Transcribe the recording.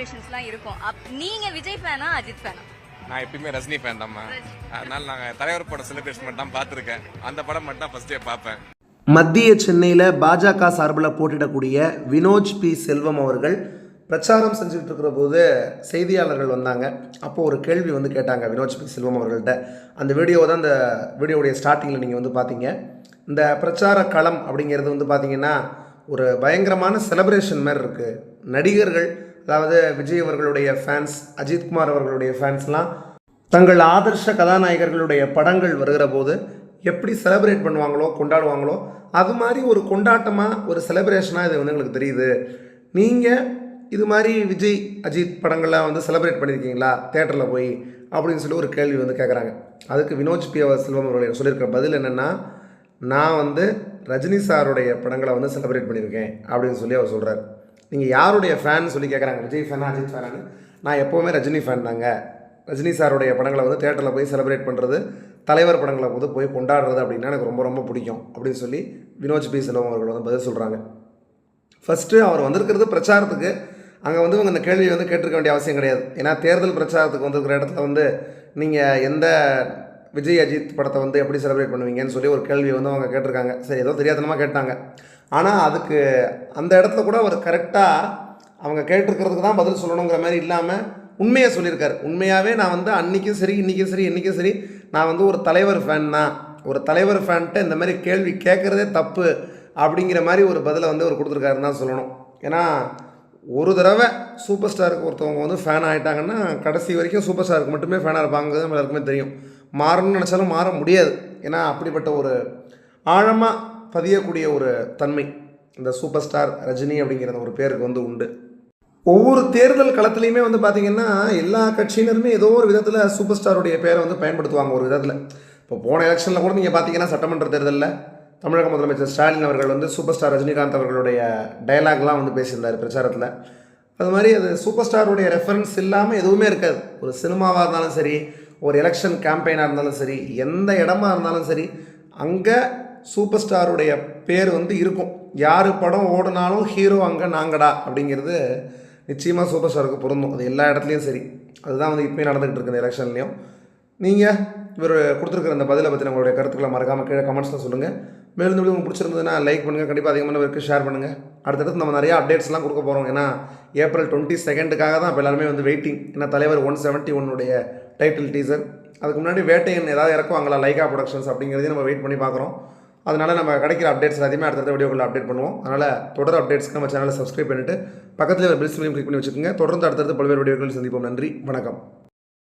செலிப்ரேஷன்ஸ்லாம் இருக்கும். அப் நீங்க விஜய் ஃபேனா அஜித் ஃபேனா நான் எப்பயுமே ரஜினி ஃபேன் தான்மா அதனால நாங்கள் தலைவர் படம் செலிப்ரேஷன் மட்டும் தான் பார்த்துருக்கேன். அந்த படம் மட்டும் தான் ஃபர்ஸ்ட் டே பார்ப்பேன். மத்திய சென்னையில் பாஜக சார்பில் போட்டியிடக்கூடிய வினோஜ் பி. செல்வம் அவர்கள் பிரச்சாரம் செஞ்சுட்டு இருக்கிற போது செய்தியாளர்கள் வந்தாங்க. அப்போ ஒரு கேள்வி வந்து கேட்டாங்க வினோஜ் பி. செல்வம் அவர்கள்ட்ட. அந்த வீடியோவை தான் அந்த வீடியோடைய ஸ்டார்டிங்கில் நீங்கள் வந்து பார்த்தீங்க. இந்த பிரச்சார களம் அப்படிங்கிறது வந்து பார்த்தீங்கன்னா ஒரு பயங்கரமான செலப்ரேஷன் மாதிரி இருக்குது நடிகர்கள் அதாவது விஜய் அவர்களுடைய ஃபேன்ஸ் அஜித்குமார் அவர்களுடைய ஃபேன்ஸ்லாம் தங்கள் ஆதர்ஷ கதாநாயகர்களுடைய படங்கள் வருகிற போது எப்படி செலப்ரேட் பண்ணுவாங்களோ கொண்டாடுவாங்களோ அது மாதிரி ஒரு கொண்டாட்டமாக ஒரு செலப்ரேஷனாக இது வந்து எங்களுக்கு தெரியுது. நீங்கள் இது மாதிரி விஜய் அஜித் படங்கள்லாம் வந்து செலப்ரேட் பண்ணியிருக்கீங்களா தேட்டரில் போய் அப்படின்னு சொல்லி ஒரு கேள்வி வந்து கேட்குறாங்க அதுக்கு வினோஜ் பி. அவர் செல்வம் அவருடைய சொல்லியிருக்கிற பதில் என்னென்னா நான் வந்து ரஜினி சாருடைய படங்களை வந்து செலப்ரேட் பண்ணியிருக்கேன் அப்படின்னு சொல்லி அவர் சொல்கிறார் நீங்கள் யாருடைய ஃபேன் சொல்லி கேட்குறாங்க விஜய் ஃபேனா அஜித் ஃபேனான்னு நான் எப்போவுமே ரஜினி ஃபேன் தாங்க. ரஜினி சாருடைய படங்களை வந்து தேட்டரில் போய் செலிப்ரேட் பண்ணுறது தலைவர் படங்களை வந்து போய் கொண்டாடுறது அப்படின்னா எனக்கு ரொம்ப ரொம்ப பிடிக்கும். அப்படின்னு சொல்லி வினோஜ் பி. செல்வம் அவர்கள் வந்து பதில் சொல்கிறாங்க ஃபஸ்ட்டு அவர் வந்திருக்கிறது பிரச்சாரத்துக்கு. அங்கே வந்து இவங்க இந்த கேள்வியை வந்து கேட்டிருக்க வேண்டிய அவசியம் கிடையாது. ஏன்னா தேர்தல் பிரச்சாரத்துக்கு வந்திருக்கிற இடத்துல வந்து நீங்கள் எந்த விஜய் அஜித் படத்தை வந்து எப்படி செலிப்ரேட் பண்ணுவீங்கன்னு சொல்லி ஒரு கேள்வி வந்து அவங்க கேட்டிருக்காங்க. சரி ஏதோ தெரியாதனமாக கேட்டாங்க. ஆனால் அதுக்கு அந்த இடத்துல கூட அவர் கரெக்டாக அவங்க கேட்டிருக்கிறதுக்கு தான் பதில் சொல்லணுங்கிற மாதிரி இல்லாமல் உண்மையை சொல்லியிருக்காரு. உண்மையாகவே நான் வந்து அன்றைக்கும் சரி இன்றைக்கும் சரி என்றைக்கும் சரி நான் வந்து ஒரு தலைவர் ஃபேன் தான் ஒரு தலைவர் ஃபேன்ட்ட இந்த மாதிரி கேள்வி கேட்குறதே தப்பு அப்படிங்கிற மாதிரி ஒரு பதிலை வந்து அவர் கொடுத்துருக்காருன்னு தான் சொல்லணும். ஏன்னா ஒரு தடவை சூப்பர் ஸ்டாருக்கு ஒருத்தவங்க வந்து ஃபேன் ஆகிட்டாங்கன்னா கடைசி வரைக்கும் சூப்பர் ஸ்டாருக்கு மட்டுமே ஃபேனாக இருப்பாங்கிறது நம்ம எல்லாருக்குமே தெரியும். மாறணும்னு நினச்சாலும் மாற முடியாது. ஏன்னா அப்படிப்பட்ட ஒரு ஆழமாக பதியக்கூடிய ஒரு தன்மை. இந்த சூப்பர் ஸ்டார் ரஜினி அப்படிங்கிற ஒரு பேருக்கு வந்து உண்டு. ஒவ்வொரு தேர்தல் களத்துலையுமே வந்து பார்த்திங்கன்னா எல்லா கட்சியினருமே ஏதோ ஒரு விதத்தில் சூப்பர் ஸ்டாருடைய பேரை வந்து பயன்படுத்துவாங்க ஒரு விதத்தில். இப்போ போன எலெக்ஷனில் கூட நீங்கள் பார்த்தீங்கன்னா சட்டமன்ற தேர்தலில் தமிழக முதலமைச்சர் ஸ்டாலின் அவர்கள் வந்து சூப்பர் ஸ்டார் ரஜினிகாந்த் அவர்களுடைய டயலாக்லாம் வந்து பேசியிருந்தார் பிரச்சாரத்தில். அது மாதிரி அது சூப்பர் ஸ்டாருடைய ரெஃபரன்ஸ் இல்லாமல் எதுவுமே இருக்காது. ஒரு சினிமாவாக இருந்தாலும் சரி ஒரு எலெக்ஷன் கேம்பெயினாக இருந்தாலும் சரி எந்த இடமா இருந்தாலும் சரி அங்கே சூப்பர் ஸ்டாருடைய பேர் வந்து இருக்கும். யார் படம் ஓடினாலும் ஹீரோ அங்கே நாங்கடா அப்படிங்கிறது நிச்சயமாக சூப்பர் ஸ்டாருக்கு பொருந்தும். அது எல்லா இடத்துலையும் சரி. அதுதான் வந்து இப்போயும் நடந்துகிட்டு இருக்குது இந்த எலெக்ஷன்லையும். நீங்கள் இவர் கொடுத்துருக்குற அந்த பதிலை பற்றி உங்களுடைய கருத்துக்களை மறக்காமல் கீழே கமெண்ட்ஸில் சொல்லுங்கள் மேலும் வீடியோ உங்களுக்கு பிடிச்சிருந்ததுன்னா லைக் பண்ணுங்கள் கண்டிப்பாக அதிகமான பேருக்கு ஷேர் பண்ணுங்கள் அடுத்தடுத்து நம்ம நிறையா அப்டேட்ஸ்லாம் கொடுக்க போகிறோம் ஏன்னா ஏப்ரல் டுவெண்ட்டி செகண்டுக்காக தான் இப்போ எல்லாருமே வந்து வெயிட்டிங் ஏன்னா தலைவர் ஒன் செவன்ட்டி ஒன்னுடைய டைட்டில் டீசர் அதுக்கு முன்னாடி வேட்டையன் ஏதாவது இறக்குவாங்களா? லைகா ப்ரொடக்ஷன்ஸ் அப்படிங்கிறதையும் நம்ம வெயிட் பண்ணி பார்க்குறோம். அதனால் நம்ம கிடைக்கிற அப்டேட்ஸ் எல்லாத்தையுமே அடுத்தடுத்த வீடியோக்குள்ள அப்டேட் பண்ணுவோம். அதனால் தொடர் அப்டேட்ஸ்க்கு நம்ம சேனலை சப்ஸ்கிரைப் பண்ணிவிட்டு பக்கத்தில் பில் சிம்லையும் கிளிக் பண்ணி வச்சுக்கோங்க. தொடர்ந்து அடுத்தடுத்த பல்வேறு வீடியோக்கள் சந்திப்போம். நன்றி. வணக்கம்.